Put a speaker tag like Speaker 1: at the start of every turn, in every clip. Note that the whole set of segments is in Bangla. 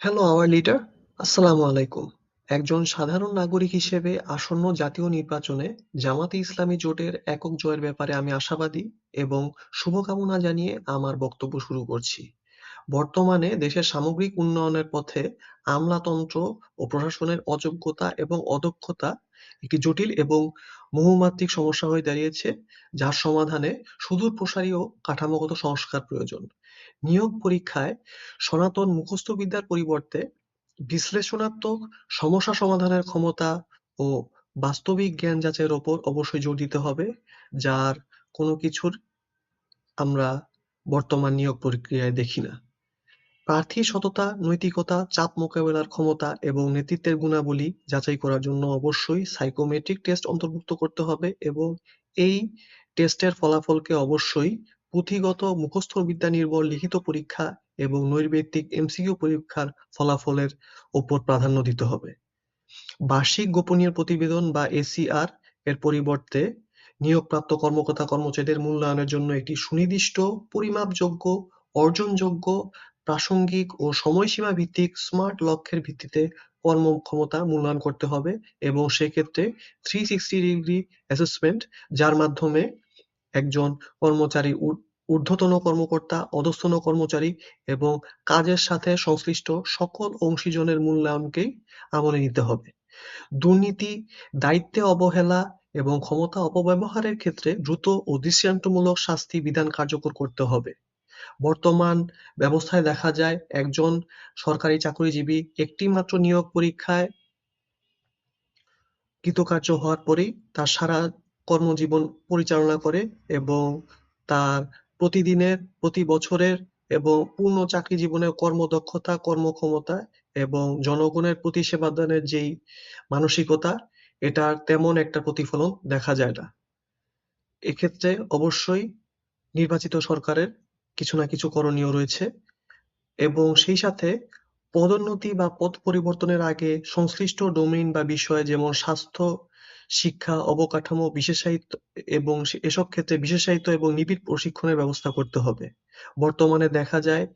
Speaker 1: হ্যালো আওয়ার লিডার, আসসালামু আলাইকুম। একজন সাধারণ নাগরিক হিসেবে আসন্ন জাতীয় নির্বাচনে জামাতে ইসলামী জোটের একক জয়ের ব্যাপারে আমি আশাবাদী এবং শুভকামনা জানিয়ে আমার বক্তব্য শুরু করছি। বর্তমানে দেশের সামগ্রিক উন্নয়নের পথে আমলাতন্ত্র ও প্রশাসনের অযোগ্যতা এবং অদক্ষতা একটি জটিল এবং বহুমাত্রিক সমস্যা হয়ে দাঁড়িয়েছে, যার সমাধানে সুদূরপ্রসারী ও কাঠামোগত সংস্কার প্রয়োজন। নিয়োগ পরীক্ষায় সনাতন মুখস্থবিদ্যার পরিবর্তে বিশ্লেষণাত্মক সমস্যা সমাধানের ক্ষমতা ও বাস্তবিক জ্ঞান যাচাইয়ের ওপর অবশ্যই জোর দিতে হবে, যার কোনো কিছুর আমরা বর্তমান নিয়োগ প্রক্রিয়ায় দেখি না। প্রার্থীর সততা, নৈতিকতা, চাপ মোকাবেলার ক্ষমতা এবং নেতৃত্বের গুণাবলী যাচাই করার জন্য অবশ্যই সাইকোমেট্রিক টেস্ট অন্তর্ভুক্ত করতে হবে এবং এই টেস্টের ফলাফলকে অবশ্যই পুঁথিগত মুখস্থ বিদ্যা নির্ভর লিখিত পরীক্ষা এবং নৈর্ব্যক্তিক এমসিকিউ পরীক্ষার ফলাফলের ওপর প্রাধান্য দিতে হবে। বার্ষিক গোপনীয় প্রতিবেদন বা এসিআর এর পরিবর্তে নিয়োগপ্রাপ্ত কর্মকর্তা-কর্মচারীদের মূল্যায়নের জন্য একটি সুনির্দিষ্ট, পরিমাপযোগ্য, অর্জনযোগ্য, প্রাসঙ্গিক ও সময়সীমা ভিত্তিক স্মার্ট লক্ষ্যের ভিত্তিতে কর্মক্ষমতা মূল্যায়ন করতে হবে এবং সেক্ষেত্রে থ্রি সিক্সটি ডিগ্রি অ্যাসেসমেন্ট যার মাধ্যমে একজন কর্মচারী ঊর্ধ্বতন কর্মকর্তা, অধস্তন কর্মচারী এবং কাজের সাথে সংশ্লিষ্ট সকল অংশীজনের মূল্যায়নকেই আমলে নিতে হবে। দুর্নীতি, দায়িত্বে অবহেলা এবং ক্ষমতা অপব্যবহারের ক্ষেত্রে দ্রুত ও দৃষ্টান্তমূলক শাস্তি বিধান কার্যকর করতে হবে। বর্তমান ব্যবস্থায় দেখা যায় একজন সরকারি চাকরিজীবী একটি মাত্র নিয়োগ পরীক্ষায় কৃতকার্য হওয়ার পরেই তার সারা কর্মজীবন পরিচালনা করে এবং তার প্রতিদিনের, প্রতি বছরের এবং পূর্ণ চাকরি জীবনের কর্মদক্ষতা, কর্মক্ষমতা এবং জনগণের প্রতি সেবাদানের যেই মানসিকতা এটার তেমন একটা প্রতিফলন দেখা যায় না। এক্ষেত্রে অবশ্যই নির্বাচিত সরকারের কিছু না কিছু করণীয় রয়েছে এবং সেই সাথে পদোন্নতি বা পদ পরিবর্তনের আগে সংশ্লিষ্ট ডোমেইন বা বিষয়ে যেমন স্বাস্থ্য, শিক্ষা, অবকাঠামো, বিশেষায়িত এবং এসব ক্ষেত্রে বিশেষায়িত এবং নিবিড় প্রশিক্ষণের ব্যবস্থা করতে হবে। বর্তমানে দেখা যায়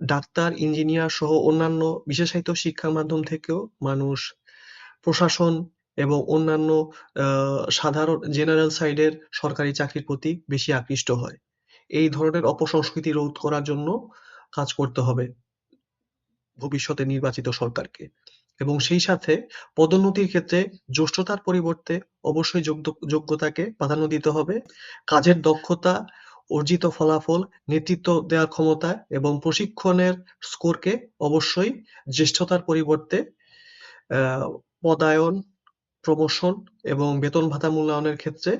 Speaker 1: ডাক্তার, ইঞ্জিনিয়ার সহ অন্যান্য বিশেষায়িত শিক্ষার মাধ্যম থেকেও মানুষ প্রশাসন এবং অন্যান্য সাধারণ জেনারেল সাইডের সরকারি চাকরির প্রতি বেশি আকৃষ্ট হয়। এই ধরনের অপসংস্কৃতি রোধ করার জন্য কাজ করতে হবে ভবিষ্যতে নির্বাচিত সরকারকে। এবং সেই সাথে পদোন্নতির ক্ষেত্রে জ্যেষ্ঠতার পরিবর্তে অবশ্যই যোগ্যতাকে প্রাধান্য দিতে হবে। কাজের দক্ষতা, অর্জিত ফলাফল, নেতৃত্ব দেওয়ার ক্ষমতা এবং প্রশিক্ষণের স্কোরকে অবশ্যই জ্যেষ্ঠতার পরিবর্তে পদায়ন, প্রমোশন এবং বেতন ভাতা মূল্যায়নের ক্ষেত্রে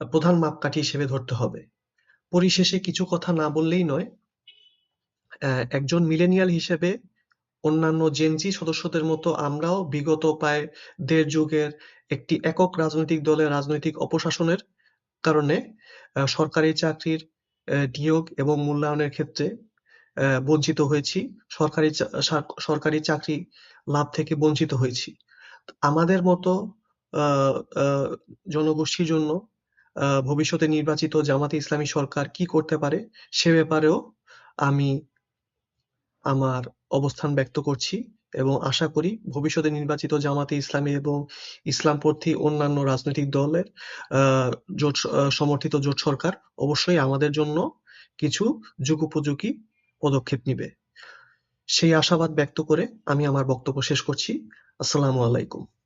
Speaker 1: প্রধান মাপকাঠি হিসেবে ধরতে হবে। পরিশেষে কিছু কথা না বললেই নয়। একজন মিলেনিয়াল হিসেবে অন্যান্য জেনজি সদস্যদের মতো আমরাও বিগত প্রায় দেড় যুগের একটি একক রাজনৈতিক দলের রাজনৈতিক অপশাসনের কারণে সরকারি চাকরির নিয়োগ এবং মূল্যায়নের ক্ষেত্রে বঞ্চিত হয়েছি। সরকারি সরকারি চাকরি লাভ থেকে বঞ্চিত হয়েছি। আমাদের মতো জনগোষ্ঠীর জন্য ভবিষ্যতে নির্বাচিত জামাতে ইসলামী সরকার কি করতে পারে সে ব্যাপারেও আমি আমার অবস্থান ব্যক্ত করছি এবং আশা করি ভবিষ্যতে নির্বাচিত জামাতে ইসলামী এবং ইসলামপন্থী অন্যান্য রাজনৈতিক দলের জোট সমর্থিত জোট সরকার অবশ্যই আমাদের জন্য কিছু যুগোপযোগী পদক্ষেপ নিবে। সেই আশাবাদ ব্যক্ত করে আমি আমার বক্তব্য শেষ করছি। আসসালামু আলাইকুম।